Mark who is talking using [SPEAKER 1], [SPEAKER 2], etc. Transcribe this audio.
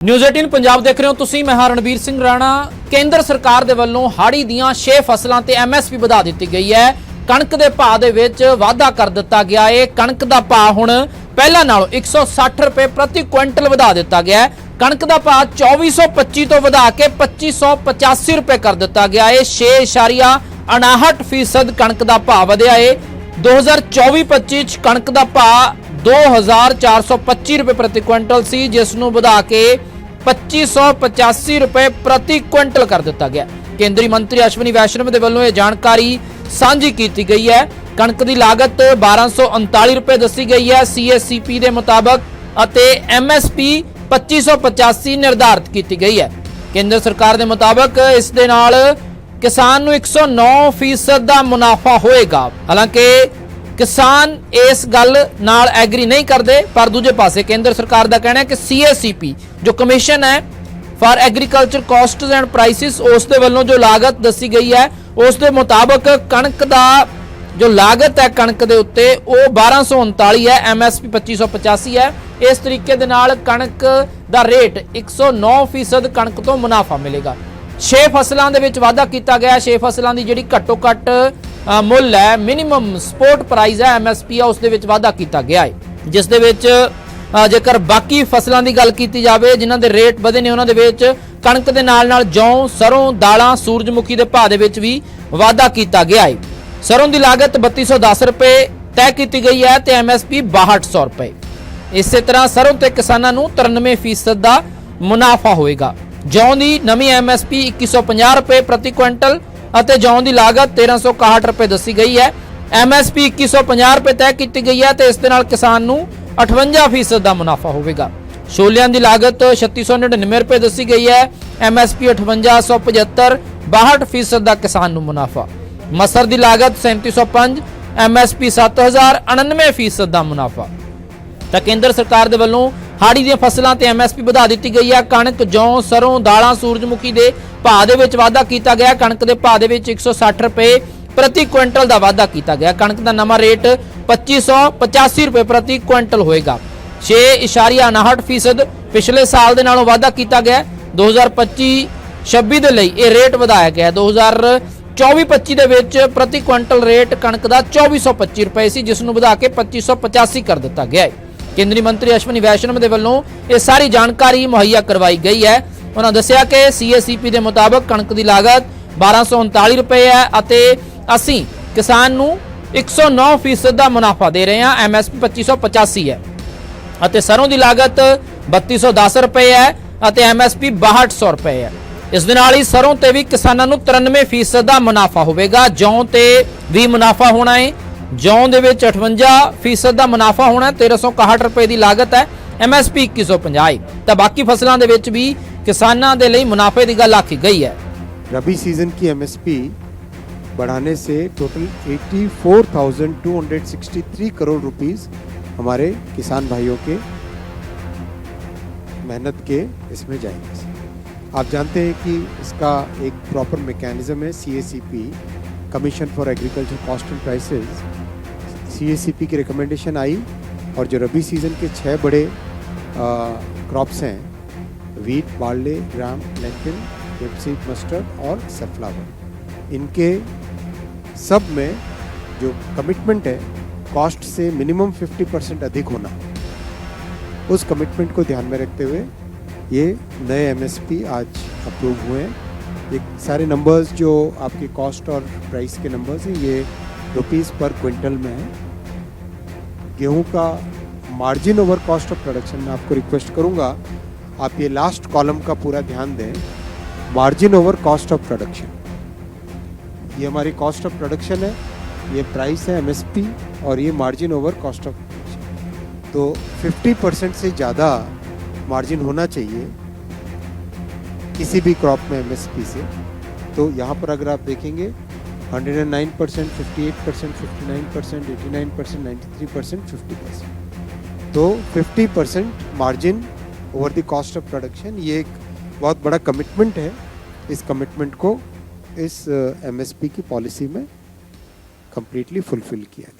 [SPEAKER 1] News 18 Punjab ਦੇਖ ਰਹੇ ਹੋ ਤੁਸੀਂ, ਮੈਂ ਹਾਂ ਰਣਵੀਰ ਸਿੰਘ ਰਾਣਾ। ਕੇਂਦਰ ਸਰਕਾਰ ਦੇ ਵੱਲੋਂ ਹਾੜੀ ਦੀਆਂ 6 ਫਸਲਾਂ ਤੇ ਐਮਐਸਪੀ ਵਧਾ ਦਿੱਤੀ ਗਈ ਹੈ। ਕਣਕ ਦੇ ਭਾਅ ਦੇ ਵਿੱਚ ਵਾਧਾ ਕਰ ਦਿੱਤਾ ਗਿਆ ਹੈ ਕਣਕ ਦਾ ਭਾਅ ਹੁਣ ਪਹਿਲਾਂ ਨਾਲੋਂ 160 ਰੁਪਏ ਪ੍ਰਤੀ ਕੁਇੰਟਲ ਵਧਾ ਦਿੱਤਾ ਗਿਆ ਹੈ। ਕਣਕ ਦਾ ਭਾਅ 2425 ਤੋਂ ਵਧਾ ਕੇ 2585 ਰੁਪਏ ਕਰ ਦਿੱਤਾ ਗਿਆ ਹੈ 6.59 ਫੀਸਦ ਕਣਕ ਦਾ ਭਾਅ ਵਧਿਆ ਹੈ 2024-25 ਚ ਕਣਕ ਦਾ ਭਾਅ 2425 ਰੁਪਏ ਪ੍ਰਤੀ ਕੁਇੰਟਲ ਸੀ, ਜਿਸ ਨੂੰ ਵਧਾ ਕੇ 2585 ਰੁਪਏ ਪ੍ਰਤੀ ਕੁਇੰਟਲ ਕਰ ਦਿੱਤਾ ਗਿਆ ਕੇਂਦਰੀ ਮੰਤਰੀ ਅਸ਼ਵਨੀ ਵੈਸ਼ਨਵ ਦੇ ਵੱਲੋਂ ਇਹ ਜਾਣਕਾਰੀ ਸਾਂਝੀ ਕੀਤੀ ਗਈ ਹੈ ਕਣਕ ਦੀ ਲਾਗਤ 1239 ਰੁਪਏ ਦੱਸੀ ਗਈ ਹੈ ਸੀਐਸਸੀਪੀ ਦੇ ਮੁਤਾਬਕ ਅਤੇ ਐਮਐਸਪੀ 2585 ਨਿਰਧਾਰਤ ਕੀਤੀ ਗਈ ਹੈ ਕੇਂਦਰ ਸਰਕਾਰ ਦੇ ਮੁਤਾਬਕ ਇਸ ਦੇ ਨਾਲ ਕਿਸਾਨ ਨੂੰ 109% ਦਾ ਮੁਨਾਫਾ ਹੋਏਗਾ ਹਾਲਾਂਕਿ ਕਿਸਾਨ ਇਸ ਗੱਲ ਨਾਲ ਐਗਰੀ ਨਹੀਂ ਕਰਦੇ, ਪਰ ਦੂਜੇ ਪਾਸੇ ਕੇਂਦਰ ਸਰਕਾਰ ਦਾ ਕਹਿਣਾ ਹੈ ਕਿ ਸੀਐਸਸੀਪੀ ਜੋ ਕਮਿਸ਼ਨ ਹੈ for agriculture costs and prices ਉਸ ਦੇ ਵੱਲੋਂ ਜੋ ਲਾਗਤ ਦੱਸੀ ਗਈ ਹੈ, ਉਸ ਦੇ ਮੁਤਾਬਕ ਕਣਕ ਦਾ ਜੋ ਲਾਗਤ ਹੈ ਕਣਕ ਦੇ ਉੱਤੇ, ਉਹ 1239 ਹੈ ਐਮਐਸਪੀ 2585 ਹੈ। ਇਸ ਤਰੀਕੇ ਦੇ ਨਾਲ ਕਣਕ ਦਾ ਰੇਟ 109% ਕਣਕ ਤੋਂ ਮੁਨਾਫਾ ਮਿਲੇਗਾ। 6 ਫਸਲਾਂ ਦੇ ਵਿੱਚ ਵਾਧਾ ਕੀਤਾ ਗਿਆ 6 ਫਸਲਾਂ ਦੀ ਜਿਹੜੀ ਘੱਟੋ ਘੱਟ ਮੁੱਲ ਹੈ ਮਿਨੀਮਮ ਸਪੋਰਟ ਪ੍ਰਾਈਸ ਹੈ ਐਮਐਸਪੀ ਆ, ਉਸ ਦੇ ਵਿੱਚ ਵਾਧਾ ਕੀਤਾ ਗਿਆ ਹੈ। ਜਿਸ ਦੇ ਵਿੱਚ ਜੇਕਰ ਬਾਕੀ ਫਸਲਾਂ ਦੀ ਗੱਲ ਕੀਤੀ ਜਾਵੇ, ਜਿਨ੍ਹਾਂ ਦੇ ਰੇਟ ਵਧੇ ਨੇ, ਉਹਨਾਂ ਦੇ ਵਿੱਚ ਕਣਕ ਦੇ ਨਾਲ ਨਾਲ ਜੌਂ, ਸਰੋਂ, ਦਾਲਾਂ, ਸੂਰਜਮੁਖੀ ਦੇ ਭਾਅ ਦੇ ਵਿੱਚ ਵੀ ਵਾਧਾ ਕੀਤਾ ਗਿਆ ਹੈ। ਸਰੋਂ ਦੀ ਲਾਗਤ 3210 ਰੁਪਏ ਤੈਅ ਕੀਤੀ ਗਈ ਹੈ ਤੇ ਐਮਐਸਪੀ 6200 ਰੁਪਏ। ਇਸੇ ਤਰ੍ਹਾਂ ਸਰੋਂ ਤੇ ਕਿਸਾਨਾਂ ਨੂੰ 93% ਦਾ ਮੁਨਾਫਾ ਹੋਏਗਾ। ਜੌਂ ਦੀ ਨਵੀਂ ਐਮਐਸਪੀ 2150 ਰੁਪਏ ਪ੍ਰਤੀ ਕੁਇੰਟਲ ਅਤੇ ਜੌਂ ਦੀ ਲਾਗਤ 1361 ਰੁਪਏ ਦੱਸੀ ਗਈ ਹੈ। ਐਮਐਸਪੀ 2150 ਰੁਪਏ ਤੈਅ ਕੀਤੀ ਗਈ ਹੈ ਤੇ ਇਸ ਦੇ ਨਾਲ ਕਿਸਾਨ ਨੂੰ 58% ਦਾ ਮੁਨਾਫਾ ਹੋਵੇਗਾ। ਛੋਲਿਆਂ ਦੀ ਲਾਗਤ 3699 ਰੁਪਏ ਦੱਸੀ ਗਈ ਹੈ। ਐਮਐਸਪੀ 5875 62% ਦਾ ਕਿਸਾਨ ਨੂੰ ਮੁਨਾਫਾ। ਮਸਰ ਦੀ ਲਾਗਤ 3705 ਐਮਐਸਪੀ 7099% ਦਾ ਮੁਨਾਫਾ। ਤਾਂ ਕੇਂਦਰ ਸਰਕਾਰ ਦੇ ਵੱਲੋਂ ਹਾੜੀ ਦੀਆਂ ਫਸਲਾਂ ਤੇ ਐਮਐਸਪੀ ਵਧਾ ਦਿੱਤੀ ਗਈ ਹੈ। ਕਣਕ, ਜੌਂ, ਸਰੋਂ, ਦਾਲਾਂ ਸੂਰਜਮੁਖੀ ਦੇ ਭਾਅ ਦੇ ਵਿੱਚ ਵਾਧਾ ਕੀਤਾ ਗਿਆ। ਕਣਕ ਦੇ ਭਾਅ ਦੇ ਵਿੱਚ 160 ਰੁਪਏ ਪ੍ਰਤੀ ਕੁਇੰਟਲ ਦਾ ਵਾਧਾ ਕੀਤਾ ਗਿਆ। ਕਣਕ ਦਾ ਨਵਾਂ ਰੇਟ 2585 ਰੁਪਏ ਪ੍ਰਤੀ ਕੁਇੰਟਲ ਹੋਏਗਾ। 6.59% ਫੀਸਦ ਪਿਛਲੇ ਸਾਲ ਦੇ ਨਾਲੋਂ ਵਾਧਾ ਕੀਤਾ ਗਿਆ। 2025 26 ਦੇ ਲਈ ਇਹ ਰੇਟ ਵਧਾਇਆ ਗਿਆ। 2024-25 ਦੇ ਵਿੱਚ ਪ੍ਰਤੀ ਕੁਇੰਟਲ ਰੇਟ ਕਣਕ ਦਾ 2425 ਰੁਪਏ ਸੀ, ਜਿਸ ਨੂੰ ਵਧਾ ਕੇ 2585 ਕਰ ਦਿੱਤਾ ਗਿਆ ਹੈ। ਕੇਂਦਰੀ ਮੰਤਰੀ ਅਸ਼ਵਨੀ ਵੈਸ਼ਨਵ ਦੇ ਵੱਲੋਂ ਇਹ ਸਾਰੀ ਜਾਣਕਾਰੀ ਮੁਹੱਈਆ ਕਰਵਾਈ ਗਈ ਹੈ। ਉਹਨਾਂ ਦੱਸਿਆ ਕਿ ਸੀਐਸਸੀਪੀ ਦੇ ਮੁਤਾਬਕ ਕਣਕ ਦੀ ਲਾਗਤ 1239 ਰੁਪਏ ਹੈ ਅਤੇ ਅਸੀਂ ਕਿਸਾਨ ਨੂੰ 109% ਦਾ ਮੁਨਾਫਾ ਦੇ ਰਹੇ ਹਾਂ। ਐਮਐਸਪੀ 2585 ਹੈ ਅਤੇ ਸਰੋਂ ਦੀ ਲਾਗਤ 3210 ਰੁਪਏ ਹੈ ਅਤੇ ਐਮਐਸਪੀ 6200 ਰੁਪਏ ਹੈ। ਇਸ ਦੇ ਨਾਲ ਹੀ ਸਰੋਂ ਤੇ ਵੀ ਕਿਸਾਨਾਂ ਨੂੰ 93% ਦਾ ਮੁਨਾਫਾ ਹੋਵੇਗਾ। ਜੌਂ ਤੇ ਵੀ ਮੁਨਾਫਾ ਹੋਣਾ ਹੈ। ਜੌਂ ਦੇ ਵਿੱਚ 58% ਦਾ ਮੁਨਾਫਾ ਹੋਣਾ ਹੈ 1361 ਰੁਪਏ ਦੀ ਲਾਗਤ ਹੈ ਐਮਐਸਪੀ 2150 ਹੈ ਤਾਂ ਬਾਕੀ ਫਸਲਾਂ ਦੇ ਵਿੱਚ ਵੀ ਕਿਸਾਨਾਂ ਦੇ ਲਈ ਮੁਨਾਫੇ ਦੀ ਗੱਲ ਆਖੀ ਗਈ ਹੈ
[SPEAKER 2] रबी सीजन की एमएसपी बढ़ाने से टोटल 84,263 करोड़ रुपीस हमारे किसान भाइयों के मेहनत के इसमें जाएंगे आप जानते हैं कि इसका एक प्रॉपर मैकेनिज्म है CACP commission for agriculture cost and prices CACP की रिकमेंडेशन आई और जो रबी सीज़न के छः बड़े क्रॉप्स हैं wheat barley gram lentil rapeseed mustard और सनफ्लावर इनके सब में जो कमिटमेंट है कॉस्ट से मिनिमम 50 परसेंट अधिक होना। उस कमिटमेंट को ध्यान में रखते हुए ये नए एमएसपी आज अप्रूव हुए हैं। ये सारे नंबर्स जो आपके कॉस्ट और प्राइस के नंबर्स हैं, ये रुपीस पर क्विंटल में है। गेहूँ का margin over cost of production में आपको रिक्वेस्ट करूँगा, आप ये लास्ट कॉलम का पूरा ध्यान दें। Margin over cost of production ये हमारी कॉस्ट ऑफ़ प्रोडक्शन है, ये प्राइस है एमएसपी और ये margin over cost of production तो 50 परसेंट से ज़्यादा मार्जिन होना चाहिए किसी भी क्रॉप में एमएसपी से। तो यहाँ पर अगर आप देखेंगे 109 percent, fifty eight percent, fifty nine percent, eighty nine percent ninety three percent, fifty percent. तो 50 percent margin over the cost of production ये एक बहुत बड़ा कमिटमेंट है इस कमिटमेंट को इस एमएसपी की पॉलिसी में कम्प्लीटली फुलफिल किया गया।